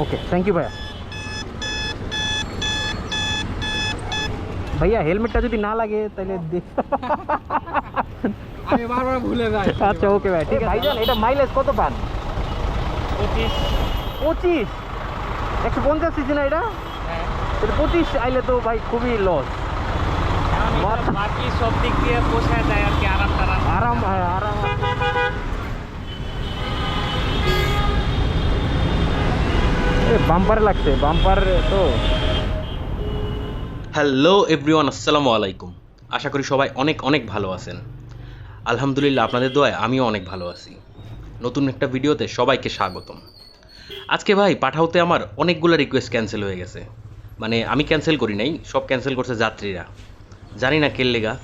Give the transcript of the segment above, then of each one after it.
Okay thank you भैया ভাইয়া হেলমেটটা যদি না লাগে তাহলে দে- আমি বারবার ভুলে যাই আচ্ছা ওকে ভাই ঠিক আছে ভাইজান এটা মাইলেজ কত পান পঁচিশ পঁচিশ একশো পঞ্চাশ সিসি না এটা হ্যাঁ এটা পঁচিশ আইলে তো ভাই খুবই লস কারণ এটা মাথা- বাকি সব দিক দিয়ে পোষায় যায় আর কি আরাম টারাম আরাম হ্যাঁ আরাম বাম্পারে লাগছে, বাম্পার তো। হ্যালো এভরিওয়ান আসসালামু আলাইকুম। আশা করি সবাই অনেক অনেক ভালো আছেন। আলহামদুলিল্লাহ আপনাদের দোয়ায় আমিও অনেক ভালো আছি। নতুন একটা ভিডিওতে সবাইকে স্বাগতম। আজকে ভাই পাঠাওতে আমার অনেকগুলো রিকোয়েস্ট ক্যান্সেল হয়ে গেছে। মানে আমি ক্যান্সেল করি নাই, সব ক্যান্সেল করছে যাত্রীরা। জানি না কেল লেগা।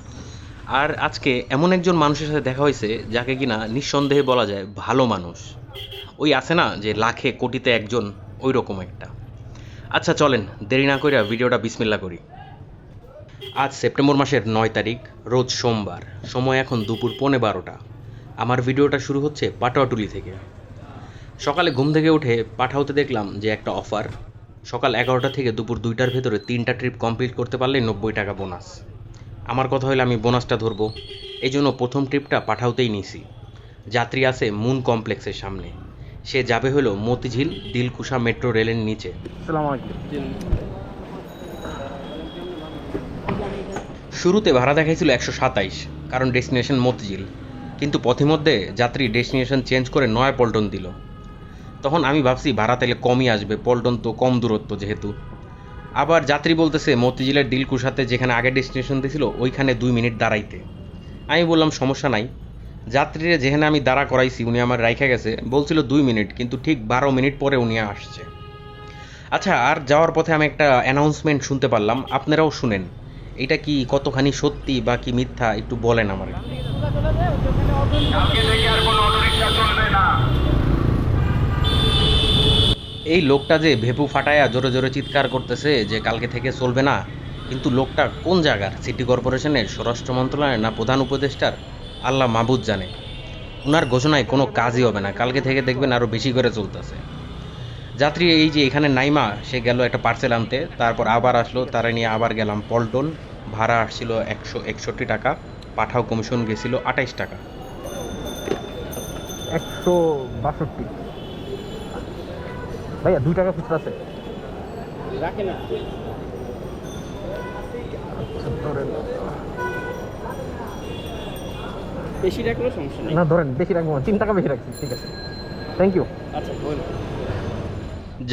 আর আজকে এমন একজন মানুষের সাথে দেখা হয়েছে, যাকে কিনা নিঃসন্দেহে বলা যায় ভালো মানুষ। ওই আছে না, যে লাখে কোটিতে একজন ওই রকম একটা। আচ্ছা চলেন, দেরি না করে ভিডিওটা বিসমিল্লা করি। আজ সেপ্টেম্বর মাসের নয় তারিখ, রোজ সোমবার। সময় এখন দুপুর পৌনে বারোটা। আমার ভিডিওটা শুরু হচ্ছে পাটোয়াটুলি থেকে। সকালে ঘুম থেকে উঠে পাঠাওতে দেখলাম যে একটা অফার। সকাল এগারোটা থেকে দুপুর দুইটার ভেতরে তিনটা ট্রিপ কমপ্লিট করতে পারলে নব্বই টাকা বোনাস। আমার কথা হলে আমি বোনাসটা ধরবো। এই জন্য প্রথম ট্রিপটা পাঠাওতেই নিছি। যাত্রী আছে মুন কমপ্লেক্সের সামনে। সে যাবে হলো মতিঝিল দিলকুশা মেট্রো রেলের নিচে। শুরুতে ভাড়া দেখাইছিল একশো সাতাইশ কারণ ডেস্টিনেশন মতিঝিল। কিন্তু পথিমধ্যে যাত্রী ডেস্টিনেশন চেঞ্জ করে নয়া পল্টন দিল। তখন আমি ভাবছি ভাড়া তাইলে কমই আসবে পল্টন তো কম দূরত্ব যেহেতু। আবার যাত্রী বলতেছে মতিঝিলের ডিলকুশাতে যেখানে আগে ডেস্টিনেশন দিয়েছিল ওইখানে দুই মিনিট দাঁড়াইতে। আমি বললাম সমস্যা নাই। যাত্রীরা যেখানে আমি দাঁড়া করাইছি, উনি আমার রাইখা গেছে, বলছিল দুই মিনিট, কিন্তু ঠিক বারো মিনিট পরে উনি আসছে। আচ্ছা আর যাওয়ার পথে আমি একটা অ্যানাউন্সমেন্ট শুনতে পারলাম, আপনারাও শুনেন। এটা কি কতখানি সত্যি বা কি মিথ্যা, একটু বলেন আমার এই লোকটা যে ভেপু ফাটায়া জোরে জোরে চিৎকার করতেছে যে কালকে থেকে চলবে না, কিন্তু লোকটা কোন জায়গার? সিটি কর্পোরেশনের স্বরাষ্ট্র মন্ত্রণালয়ের না প্রধান উপদেষ্টার? আল্লাহ মাহবুদ জানে। ওনার ঘোষণায় কোনো কাজই হবে না। কালকে থেকে দেখবেন আরও বেশি করে চলতেছে। যাত্রী এই যে এখানে নাইমা সে গেল একটা পার্সেল আনতে তারপর আবার আসলো তারা নিয়ে আবার গেলাম পল্টন। ভাড়া আসছিল একশো একষট্টি টাকা পাঠাও কমিশন গেছিল আঠাইশ টাকা। একশো বাষট্টি। ভাইয়া দুই টাকা খুচরা আছে। রাখে না। বেশি রাখলেও সমস্যা নেই। না ধরেন বেশি রাখব তিন টাকা বেশি রাখছি ঠিক আছে। থ্যাংক ইউ আচ্ছা বলুন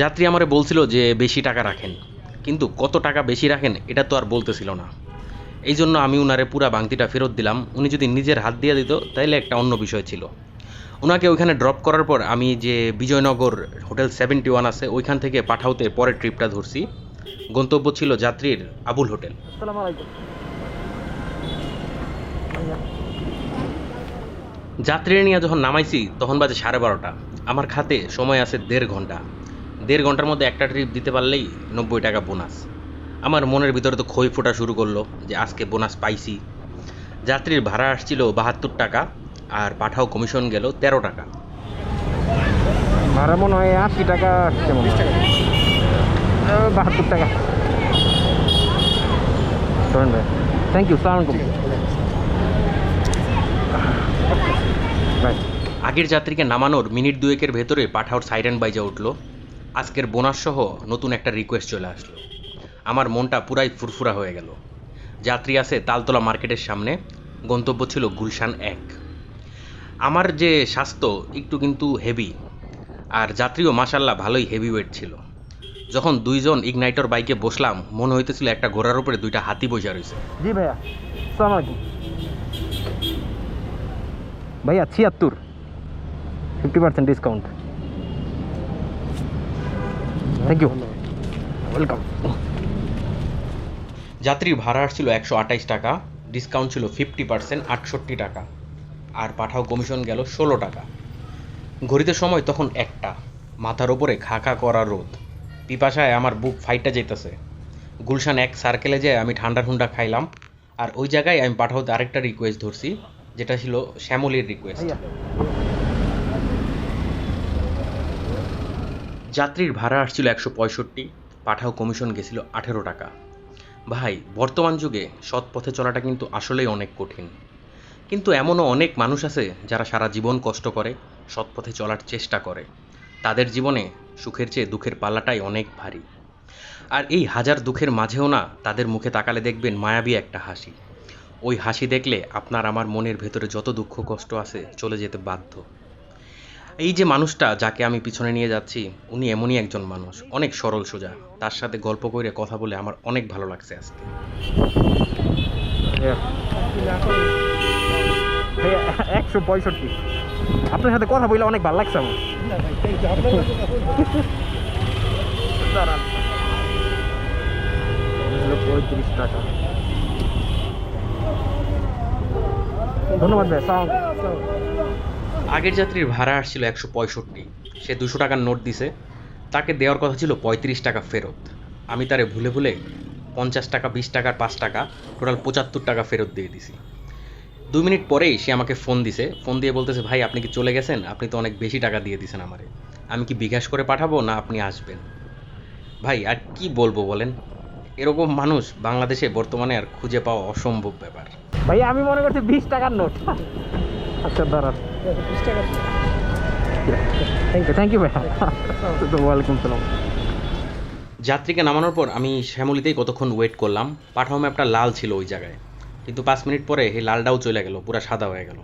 যাত্রী আমারে বলছিল যে বেশি টাকা রাখেন। কিন্তু কত টাকা বেশি রাখেন এটা তো আর বলতেছিল না। এই জন্য আমি উনারে পুরা বাংতিটা ফেরত দিলাম। উনি যদি নিজের হাত দিয়ে দিত তাইলে একটা অন্য বিষয় ছিল। ওনাকে ওইখানে ড্রপ করার পর আমি যে বিজয়নগর হোটেল সেভেন্টি ওয়ান আছে ওইখান থেকে পাঠাওতে পরের ট্রিপটা ধরছি। গন্তব্য ছিল যাত্রীর আবুল হোটেল। আসসালামু আলাইকুম। যাত্রী নিয়ে যখন নামাইছি তখন বাজে সাড়ে বারোটা। আমার খাতে সময় আছে দেড় ঘণ্টা। দেড় ঘণ্টার মধ্যে একটা ট্রিপ দিতে পারলেই নব্বই টাকা বোনাস আমার মনের ভিতরে তো খই ফোটা শুরু করল যে আজকে বোনাস পাইছি। যাত্রীর ভাড়া আসছিল বাহাত্তর টাকা আর পাঠাও কমিশন গেল তেরো টাকা। ভাড়া মনে হয় আশি টাকা আসছে মনে বাহাত্তর টাকা। থ্যাংক ইউ সালাম আলাইকুম বাই আগের যাত্রীকে নামানোর মিনিট দুয়েকের ভেতরে পাঠাওর সাইরেন বাইজা উঠল। আজকের বোনাস সহ নতুন একটা রিকোয়েস্ট চলে আসলো। আমার মনটা পুরাই ফুরফুরা হয়ে গেল। যাত্রী আছে তালতলা মার্কেটের সামনে। গন্তব্য ছিল গুলশান এক। আমার যে স্বাস্থ্য একটু কিন্তু হেভি আর যাত্রীও মাসাল্লাহ ভালোই হেভি ওয়েট ছিল। যখন দুইজন ইগনাইটর বাইকে বসলাম, মনে হইতেছিল একটা ঘোড়ার উপরে দুইটা হাতি বসে রয়েছে জি ভাইয়া ভাইয়া ছিয়াত্তর। Fifty percent discount thank you welcome যাত্রীর ভাড়া আসছিল একশো আঠাইশ টাকা ডিসকাউন্ট ছিল ফিফটি পার্সেন্ট আটষট্টি টাকা। আর পাঠাও কমিশন গেল ষোলো টাকা। ঘড়িতে সময় তখন একটা। মাথার ওপরে খা খা করা রোদ। পিপাসায় আমার বুক ফাইটটা যেতেছে। গুলশান এক সার্কেলে যেয়ে আমি ঠান্ডা ঠান্ডা খাইলাম। আর ওই জায়গায় আমি পাঠাওতে আরেকটা রিকোয়েস্ট ধরছি যেটা ছিল শ্যামলির রিকোয়েস্ট যাত্রীর ভাড়া আসছিল একশো পঁয়ষট্টি, পাঠাও কমিশন গেছিল আঠেরো টাকা। ভাই, বর্তমান যুগে সৎ পথে চলাটা কিন্তু আসলেই অনেক কঠিন। কিন্তু এমনও অনেক মানুষ আছে যারা সারা জীবন কষ্ট করে সৎ পথে চলার চেষ্টা করে। তাদের জীবনে সুখের চেয়ে দুঃখের পাল্লাটাই অনেক ভারী। আর এই হাজার দুঃখের মাঝেও না তাদের মুখে তাকালে দেখবেন মায়াবী একটা হাসি। ওই হাসি দেখলে আপনার আমার মনের ভেতরে যত দুঃখ কষ্ট আছে চলে যেতে বাধ্য। এই যে মানুষটা যাকে আমি পিছনে নিয়ে যাচ্ছি, উনি এমনই একজন মানুষ, অনেক সরল সোজা। তার সাথে গল্প করে কথা বলে আমার অনেক ভালো লাগছে আজকে। একশো পঁয়ষট্টি। আপনার সাথে কথা বললে অনেক ভালো লাগছে আমার। ধন্যবাদ ভাই আগের যাত্রীর ভাড়া আসছিল একশো পঁয়ষট্টি, সে দুশো টাকার নোট দিছে। তাকে দেওয়ার কথা ছিল পঁয়ত্রিশ টাকা ফেরত। আমি তারে ভুলে ভুলে পঞ্চাশ টাকা, বিশ টাকার পাঁচ টাকা, টোটাল পঁচাত্তর টাকা ফেরত দিয়ে দিছি। দু মিনিট পরেই সে আমাকে ফোন দিছে। ফোন দিয়ে বলতেছে, ভাই, আপনি কি চলে গেছেন? আপনি তো অনেক বেশি টাকা দিয়ে দিছেন আমারে। আমি কি বিকাশ করে পাঠাবো না আপনি আসবেন? ভাই, আর কি বলব বলেন? এরকম মানুষ বাংলাদেশে বর্তমানে আর খুঁজে পাওয়া অসম্ভব ব্যাপার। ভাই আমি মনে করছি বিশ টাকার নোট। আচ্ছা দাঁড়ান। থ্যাংক ইউ থ্যাংক ইউ ভাইয়া ওয়ালাইকুম সালাম। যাত্রীকে নামানোর পর আমি শ্যামলিতেই কতক্ষণ ওয়েট করলাম। পাঠাও ম্যাপটা লাল ছিল ওই জায়গায়। কিন্তু পাঁচ মিনিট পরে এই লালটাও চলে গেল পুরো সাদা হয়ে গেল।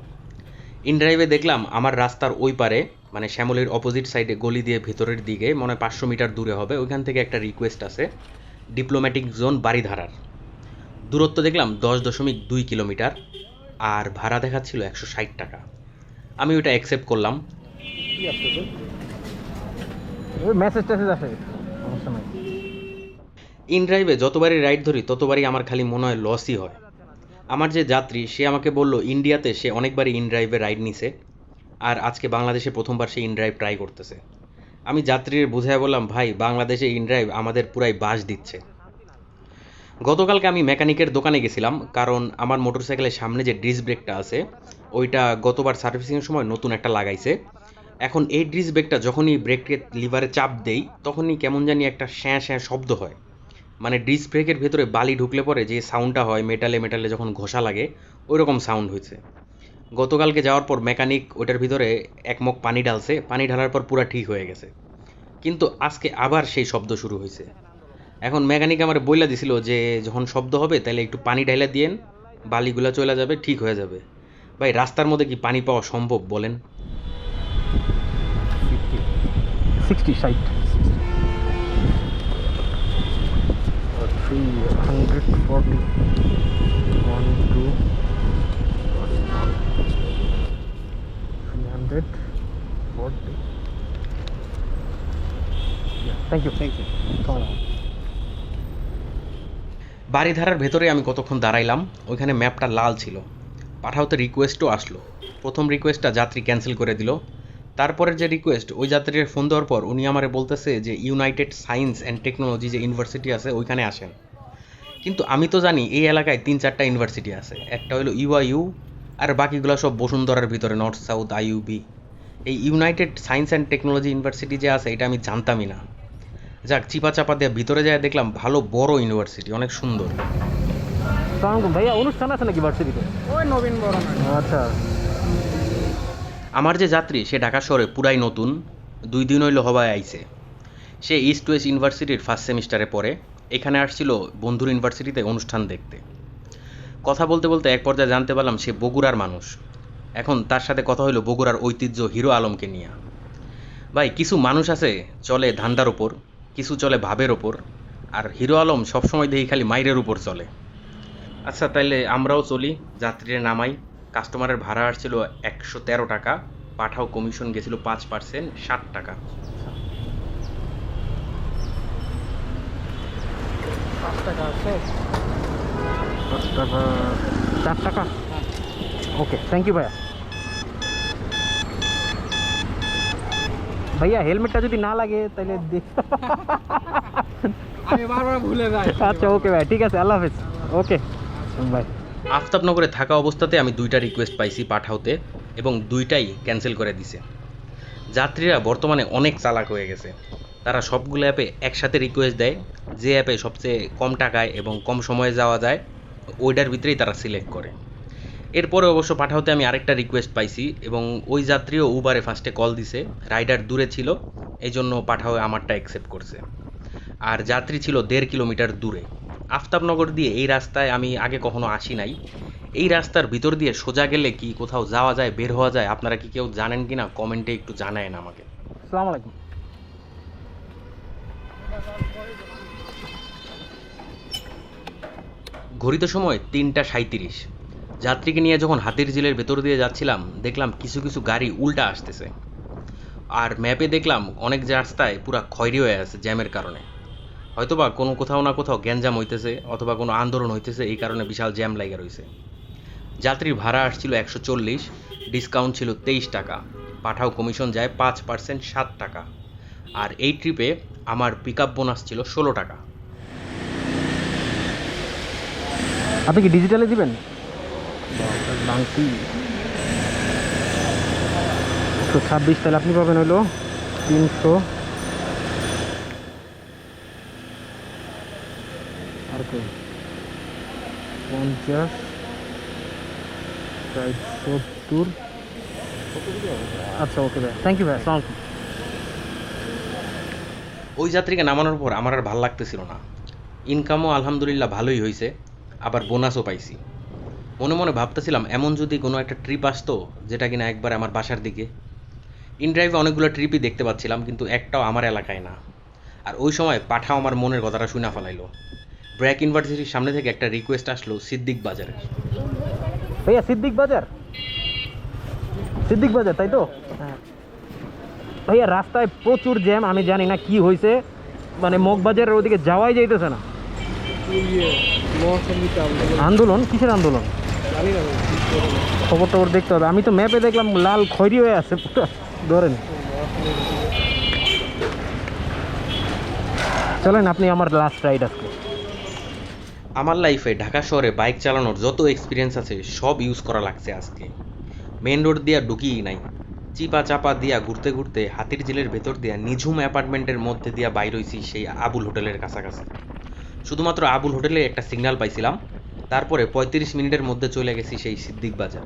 ইন ড্রাইভে দেখলাম আমার রাস্তার ওই পারে মানে শ্যামলির অপোজিট সাইডে গলি দিয়ে ভেতরের দিকে মনে হয় পাঁচশো মিটার দূরে হবে ওইখান থেকে একটা রিকোয়েস্ট আছে ডিপ্লোম্যাটিক জোন বাড়িধারার দূরত্ব দেখলাম দশ দশমিক দুই কিলোমিটার আর ভাড়া দেখাচ্ছিল একশো ষাট টাকা। আমি ওটা অ্যাকসেপ্ট করলাম। মেসেজ টেসেজ আসে। সমস্যা নাই। ইন ড্রাইভে যতবারই রাইড ধরি ততবারই আমার খালি মনে হয় লসই হয়। আমার যে যাত্রী সে আমাকে বলল ইন্ডিয়াতে সে অনেকবারই ইন ড্রাইভে রাইড নিছে। আর আজকে বাংলাদেশে প্রথমবার সে ইন ড্রাইভ ট্রাই করতেছে। আমি যাত্রীর বুঝায় বললাম ভাই বাংলাদেশে ইন ড্রাইভ আমাদের পুরাই বাস দিচ্ছে। গতকালকে আমি মেকানিকের দোকানে গেছিলাম কারণ আমার মোটরসাইকেলের সামনে যে ডিস ব্রেকটা আছে ওইটা গতবার সার্ভিসিংয়ের সময় নতুন একটা লাগাইছে। এখন এই ডিস ব্রেকটা যখনই ব্রেকের লিভারে চাপ দেই, তখনই কেমন জানি একটা শ্যাঁ শ্যাঁ শব্দ হয়। মানে ডিস ব্রেকের ভেতরে বালি ঢুকলে পরে যে সাউন্ডটা হয় মেটালে মেটালে যখন ঘষা লাগে ওই রকম সাউন্ড হয়েছে গতকালকে যাওয়ার পর মেকানিক ওটার ভিতরে এক মগ পানি ঢালছে, পানি ঢালার পর পুরা ঠিক হয়ে গেছে। কিন্তু আজকে আবার সেই শব্দ শুরু হয়েছে এখন মেকানিক আমার বইলা দিছিল যে, যখন শব্দ হবে তাহলে একটু পানি ঢাইলা দিয়েন, বালিগুলা চলে যাবে, ঠিক হয়ে যাবে। ভাই রাস্তার মধ্যে কি পানি পাওয়া সম্ভব বলেন? সিক্সটি ষাট। Three hundred forty one two three hundred forty thank you thank you বাড়িধারার ভেতরে আমি কতক্ষণ দাঁড়াইলাম? ওইখানে ম্যাপটা লাল ছিল। পাঠাওতে রিকোয়েস্টও আসলো। প্রথম রিকোয়েস্টটা যাত্রী ক্যান্সেল করে দিল। তারপরের যে রিকোয়েস্ট ওই যাত্রীর ফোন দেওয়ার পর উনি আমারে বলতেছে যে ইউনাইটেড সায়েন্স অ্যান্ড টেকনোলজি যে ইউনিভার্সিটি আছে, ওইখানে আসেন। কিন্তু আমি তো জানি এই এলাকায় তিন চারটা ইউনিভার্সিটি আছে। একটা হলো ইউআইউ আর বাকিগুলো সব বসুন্ধরার ভিতরে নর্থ সাউথ আইইউবি এই united science and technology university যে আছে, এটা আমি জানতামই না। যাক চিপা চাপা দিয়ে ভিতরে যায় দেখলাম, ভালো বড় ইউনিভার্সিটি অনেক সুন্দর। ভাইয়া অনুষ্ঠান আছে নাকি ভার্সিটিতে ওই নবীন বড় আচ্ছা। আমার যে যাত্রী সে ঢাকা শহরে পুরাই নতুন দুই দিন হইল হবায় আইছে। সে ইস্ট ওয়েস্ট ইউনিভার্সিটির ফার্স্ট সেমিস্টারে পড়ে এখানে আসছিল বন্ধুর ইউনিভার্সিটিতে অনুষ্ঠান দেখতে। কথা বলতে বলতে এক পর্যায়ে জানতে পারলাম সে বগুড়ার মানুষ। এখন তার সাথে কথা হলো বগুড়ার ঐতিহ্য হিরো আলমকে নিয়ে। ভাই কিছু মানুষ আছে চলে ধান্দার ওপর কিছু চলে ভাবের ওপর আর হিরো আলম সবসময় দেখি খালি মাইরের উপর চলে। আচ্ছা তাইলে আমরাও চলি। যাত্রীরা নামাই। কাস্টমারের ভাড়া আসছিল একশো তেরো টাকা। পাঠাও কমিশন গেছিল পাঁচ পার্সেন্ট ষাট টাকা। টাকা আছে? টাকা। চার টাকা? ওকে থ্যাংক ইউ ভাইয়া। ভাইয়া হেলমেটটা যদি না লাগে তাহলে দেখ আমি বারবার ভুলে যাই। আচ্ছা ওকে ভাই ঠিক আছে আল্লাহ হাফেজ। ওকে। আফতাবনগরে থাকা অবস্থাতে আমি দুইটা রিকোয়েস্ট পাইছি পাঠাওতে এবং দুইটাই ক্যান্সেল করে দিছে। যাত্রীরা বর্তমানে অনেক চালাক হয়ে গেছে। তারা সবগুলো অ্যাপে একসাথে রিকোয়েস্ট দেয়। যে অ্যাপে সবচেয়ে কম টাকায় এবং কম সময়ে যাওয়া যায়, ওইটার ভিতরেই তারা সিলেক্ট করে। এরপরে অবশ্য পাঠাওতে আমি আরেকটা রিকোয়েস্ট পাইছি এবং ওই যাত্রীও উবারে ফার্স্টে কল দিছে। রাইডার দূরে ছিল এই জন্য পাঠাও আমারটা অ্যাকসেপ্ট করছে। আর যাত্রী ছিল দেড় কিলোমিটার দূরে। আফতাবনগর দিয়ে এই রাস্তায় আমি আগে কখনো আসি নাই। এই রাস্তার ভিতর দিয়ে সোজা গেলে কি কোথাও যাওয়া যায় বের হওয়া যায়? আপনারা কি কেউ জানেন কি না কমেন্টে একটু জানায়েন আমাকে। আসসালামু আলাইকুম। ঘড়িত সময় তিনটা সাঁইত্রিশ। যাত্রীকে নিয়ে যখন হাতির ঝিলের ভেতর দিয়ে যাচ্ছিলাম দেখলাম কিছু কিছু গাড়ি উল্টা আসতেছে। আর ম্যাপে দেখলাম অনেক রাস্তায় পুরা খয়রি হয়ে আছে জ্যামের কারণে। হয়তোবা কোনো কোথাও না কোথাও গ্যাঞ্জাম হইতেছে অথবা কোনো আন্দোলন হইতেছে, এই কারণে বিশাল জ্যাম লাগে রয়েছে যাত্রীর ভাড়া আসছিল একশো চল্লিশ ডিসকাউন্ট ছিল তেইশ টাকা। পাঠাও কমিশন যায় পাঁচ পার্সেন্ট সাত টাকা। আর এই ট্রিপে আমার পিক আপ বোনাস ছিল ষোলো টাকা। আপনি কি ডিজিটালে দিবেন? একশো ছাব্বিশ তাহলে আপনি পাবেন হলো তিনশো আর কই? পঞ্চাশ, ষাট, সত্তর। আচ্ছা ওকে ভাই থ্যাংক ইউ ভাই। আসসালামু ওই যাত্রীকে নামানোর পর আমার আর ভালো লাগতেছিল না। ইনকামও আলহামদুলিল্লাহ ভালোই হয়েছে আবার বোনাসও পাইছি। মনে মনে ভাবতেছিলাম, এমন যদি কোনো একটা ট্রিপ আসতো, যেটা কিনা একবার আমার বাসার দিকে। ইনড্রাইভে অনেকগুলো ট্রিপই দেখতে পাচ্ছিলাম, কিন্তু একটাও আমার এলাকায় না। আর ওই সময় পাঠাও আমার মনের কথাটা শুনে ফেলাইলো। ব্র্যাক ইউনিভার্সিটির সামনে থেকে একটা রিকোয়েস্ট আসলো সিদ্দিক বাজারের। ভাইয়া সিদ্দিক বাজার? সিদ্দিক বাজার তাই তো? হ্যাঁ। ভাইয়া রাস্তায় প্রচুর জ্যাম আমি জানি না কি হয়েছে মানে মগবাজারের ওদিকে যাওয়াই যাইতেছে না। ইয়ে আন্দোলন? আন্দোলন কিসের আন্দোলন। খবর টবর দেখতে হবে। আমি তো ম্যাপে দেখলাম লাল খয়রি হয়ে আছে। ধরেন। চলেন আপনি আমার লাস্ট রাইড আজকে। আমার লাইফে ঢাকা শহরে বাইক চালানোর যত এক্সপিরিয়েন্স আছে, সব ইউজ করা লাগছে আজকে। মেন রোড দিয়া ঢুকিই নাই। চিপা চাপা দিয়া ঘুরতে ঘুরতে হাতির ঝিলের ভেতর দিয়া নিঝুম অ্যাপার্টমেন্টের মধ্যে দিয়া বাইর হইছি সেই আবুল হোটেলের কাছাকাছি। শুধুমাত্র আবুল হোটেলে একটা সিগন্যাল পাইছিলাম, তারপরে পঁয়ত্রিশ মিনিটের মধ্যে চলে গেছি সেই সিদ্দিক বাজার।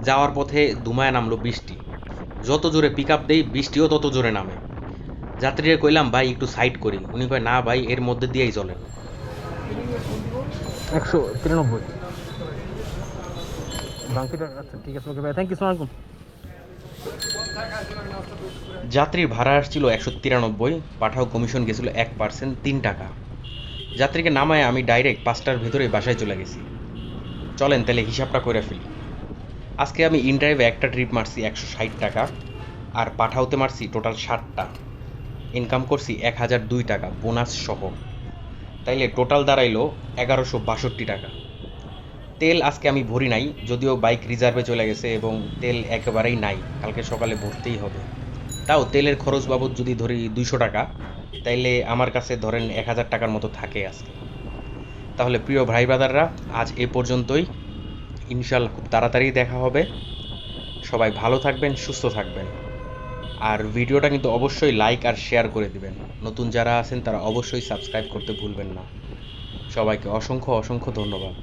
যাওয়ার পথে দুমায় নামলো বৃষ্টি। যত জোরে পিক আপ দেই, বৃষ্টিও তত জোরে নামে। যাত্রীরা কইলাম, ভাই, একটু সাইড করি উনি কয়, না, ভাই, এর মধ্যে দিয়েই চলেন। একশো তিরানব্বই। ভাই থ্যাংক ইউ যাত্রীর ভাড়া আসছিল একশো তিরানব্বই, পাঠাও কমিশন গেছিল এক পার্সেন্ট তিন টাকা। যাত্রীকে নামায় আমি ডাইরেক্ট পাঁচটার ভেতরে বাসায় চলে গেছি। চলেন, তাহলে হিসাবটা করে ফেলি। আজকে আমি ইনড্রাইভে একটা ট্রিপ মারছি একশো ষাট টাকা, আর পাঠাওতে মারছি টোটাল ষাটটা। ইনকাম করছি এক হাজার দুই টাকা বোনাস সহ। তাইলে টোটাল দাঁড়াইলো এগারোশো বাষট্টি টাকা। তেল আজকে আমি ভরি নাই, যদিও বাইক রিজার্ভে চলে গেছে এবং তেল একেবারেই নাই, কালকে সকালে ভরতেই হবে। তাও তেলের খরচ বাবদ যদি ধরি দুইশো টাকা, তাইলে আমার কাছে ধরেন এক হাজার টাকার মতো থাকে আজকে। তাহলে প্রিয় ভাই ব্রাদাররা আজ এ পর্যন্তই। ইনশাল্লাহ খুব তাড়াতাড়ি দেখা হবে। সবাই ভালো থাকবেন, সুস্থ থাকবেন। আর ভিডিওটা কিন্তু অবশ্যই লাইক আর শেয়ার করে দিবেন। নতুন যারা আছেন তারা অবশ্যই সাবস্ক্রাইব করতে ভুলবেন না। সবাইকে অসংখ্য অসংখ্য ধন্যবাদ।